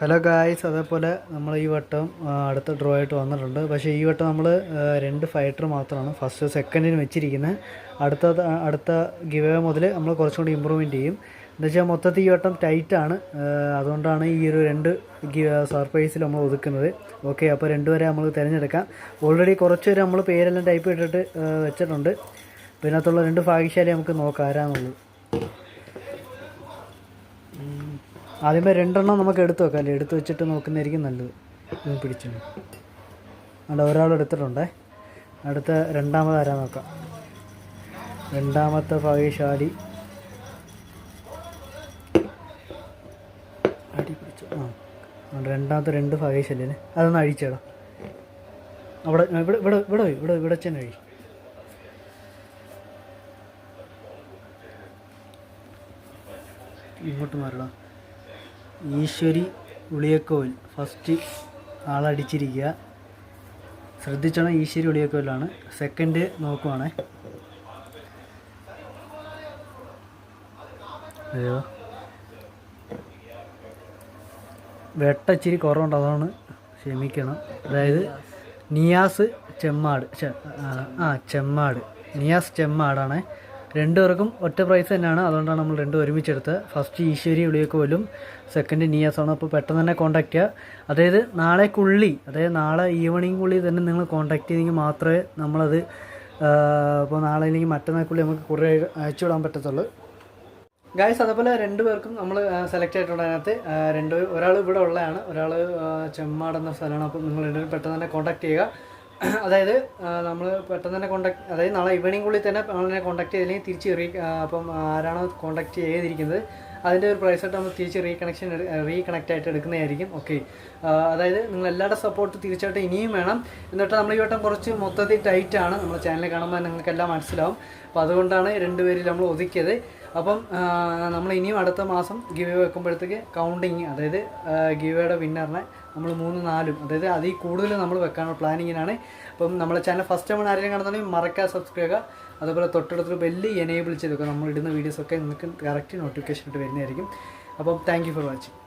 Hello guys അതേപോലെ നമ്മൾ ഈ വട്ടം അടുത്ത ഡ്രോ ആയിട്ട് വന്നിട്ടുണ്ട്. പക്ഷേ ഈ വട്ടം നമ്മൾ രണ്ട് ഫൈറ്റർ മാത്രമാണ്. ഫസ്റ്റ് സെക്കൻഡിന് വെച്ചിരിക്കുന്നത് അടുത്ത അടുത്ത ഗിവ് മുതൽ നമ്മൾ കുറച്ചും കൂടി ഇമ്പ്രൂവ്മെന്റ് ചെയ്യും. എന്ന് വെച്ചാൽ മൊത്തത്തിൽ ഈ വട്ടം ടൈറ്റാണ് അതുകൊണ്ടാണ് ഈ ഒരു രണ്ട് സർപ്രൈസിൽ നമ്മൾ ഒതുക്കുന്നത്. ഓക്കെ അപ്പോൾ രണ്ടുപേരെ നമ്മൾ തിരഞ്ഞെടുക്കാം. ഓൾറെഡി കുറച്ച് പേര് നമ്മൾ പേരെല്ലാം ടൈപ്പ് ഇട്ടിട്ട് വെച്ചിട്ടുണ്ട്. ഇതിനകത്തുള്ള രണ്ട് ഭാഗ്യശാലി നമുക്ക് നോക്കാം ആരാന്നുള്ളത്. ആദ്യമേ രണ്ടെണ്ണം നമുക്ക് എടുത്ത് വെക്കാം. അല്ലേ? എടുത്ത് വെച്ചിട്ട് നോക്കുന്നതായിരിക്കും നല്ലത്. ഇത് പിടിച്ചു അവിടെ ഒരാൾ എടുത്തിട്ടുണ്ടേ. അടുത്ത രണ്ടാമത് ആരാ നോക്കാം? രണ്ടാമത്തെ ഭാഗ്യശാലി. അടി ആ. രണ്ടാമത്തെ രണ്ട് ഭാഗ്യശാലി അല്ലേ? അതൊന്ന് അഴിച്ചേടാ. അവിടെ ഇവിടെ ഇവിടെ ഇവിടെ ഇവിടെ ഇവിടെ ചെന്ന് അഴി ഇങ്ങോട്ട് മാറടാ. ഈശ്വരി ഉളിയക്കോവിൽ ഫസ്റ്റ് ആളടിച്ചിരിക്കുക. ശ്രദ്ധിച്ചോണം ഈശ്വരി ഉളിയക്കോവിലാണ്. സെക്കൻഡ് നോക്കുവാണേ. അയ്യോ. വെട്ടച്ചിരി കുറവുണ്ട് അതാണ് ക്ഷമിക്കണം. അതായത് നിയാസ് ചെമ്മാട് ആ ചെമ്മാട്. നിയാസ് ചെമ്മാടാണ്. രണ്ടുപേർക്കും ഒറ്റ പ്രൈസ് തന്നെയാണ്. അതുകൊണ്ടാണ് നമ്മൾ രണ്ടും ഒരുമിച്ചെടുത്ത് ഫസ്റ്റ് ഈശ്വരി ഉളിയക്കോലും സെക്കൻഡ് നിയാസ് ആണ്. അപ്പോൾ പെട്ടെന്ന് തന്നെ കോൺടാക്റ്റ് ചെയ്യുക. അതായത് നാളേക്കുള്ളി അതായത് നാളെ ഈവനിങ്ങുള്ളിൽ തന്നെ നിങ്ങൾ കോൺടാക്ട് ചെയ്തെങ്കിൽ മാത്രമേ നമ്മളത് ഇപ്പോൾ നാളെ അല്ലെങ്കിൽ മറ്റന്നാൾക്കുള്ളി നമുക്ക് കുറേ അയച്ചു വിടാൻ പറ്റത്തുള്ളൂ. ഗായ്സ് അതേപോലെ രണ്ടുപേർക്കും നമ്മൾ സെലക്ട് ആയിട്ടുണ്ട് അതിനകത്ത്. രണ്ട് ഒരാൾ ഇവിടെ ഉള്ളതാണ്. ഒരാൾ ചെമ്മാടെന്ന സ്ഥലമാണ്. അപ്പം നിങ്ങൾ രണ്ടുപേരും പെട്ടെന്ന് തന്നെ കോൺടാക്ട് ചെയ്യുക. അതായത് നമ്മൾ പെട്ടെന്ന് തന്നെ കോൺടാക്ട് അതായത് നാളെ ഈവനിങ്ങുള്ളിൽ തന്നെ നമ്മളെ കോൺടാക്ട് ചെയ്തില്ലെങ്കിൽ തിരിച്ച് റീ അപ്പം ആരാണോ കോൺടാക്ട് ചെയ്തിരിക്കുന്നത് അതിന്റെ ഒരു പ്രൈസ് പ്രൈസായിട്ട് നമ്മൾ തിരിച്ച് റീകണക്ഷൻ റീകണക്റ്റ് ആയിട്ട് എടുക്കുന്നതായിരിക്കും. ഓക്കെ അതായത് നിങ്ങൾ എല്ലാവരുടെ സപ്പോർട്ട് തീർച്ചയായിട്ടും ഇനിയും വേണം. എന്നിട്ട് നമ്മൾ ഈ വട്ടം കുറച്ച് മൊത്തത്തിൽ ടൈറ്റാണ് നമ്മൾ ചാനൽ കാണുമ്പോൾ നിങ്ങൾക്കെല്ലാം മനസ്സിലാവും. അപ്പോൾ അതുകൊണ്ടാണ് രണ്ടുപേരിൽ നമ്മൾ ഒതുക്കിയത്. അപ്പം നമ്മൾ ഇനിയും അടുത്ത മാസം ഗിവ് വെക്കുമ്പോഴത്തേക്ക് കൗണ്ടിങ് അതായത് ഗിവയുടെ വിന്നറിനെ നമ്മൾ മൂന്ന് നാലും അതായത് അതിൽ കൂടുതൽ നമ്മൾ വെക്കാനുള്ള പ്ലാനിങ്ങിനാണ് അപ്പം നമ്മളെ ചാനൽ ഫസ്റ്റ് ടൈം ആരെങ്കിലും കാണുന്നുണ്ടെങ്കിൽ മറക്കാതെ സബ്സ്ക്രൈബ് ചെയ്യുക. അതുപോലെ തൊട്ടടുത്ത് ബെല്ല് എനേബിൾ ചെയ്ത് വെക്കുക. നമ്മൾ ഇടുന്ന വീഡിയോസൊക്കെ നിങ്ങൾക്ക് കറക്റ്റ് നോട്ടിഫിക്കേഷൻ ഇട്ട് വരുന്നതായിരിക്കും. അപ്പം താങ്ക് ഫോർ വാച്ചിങ്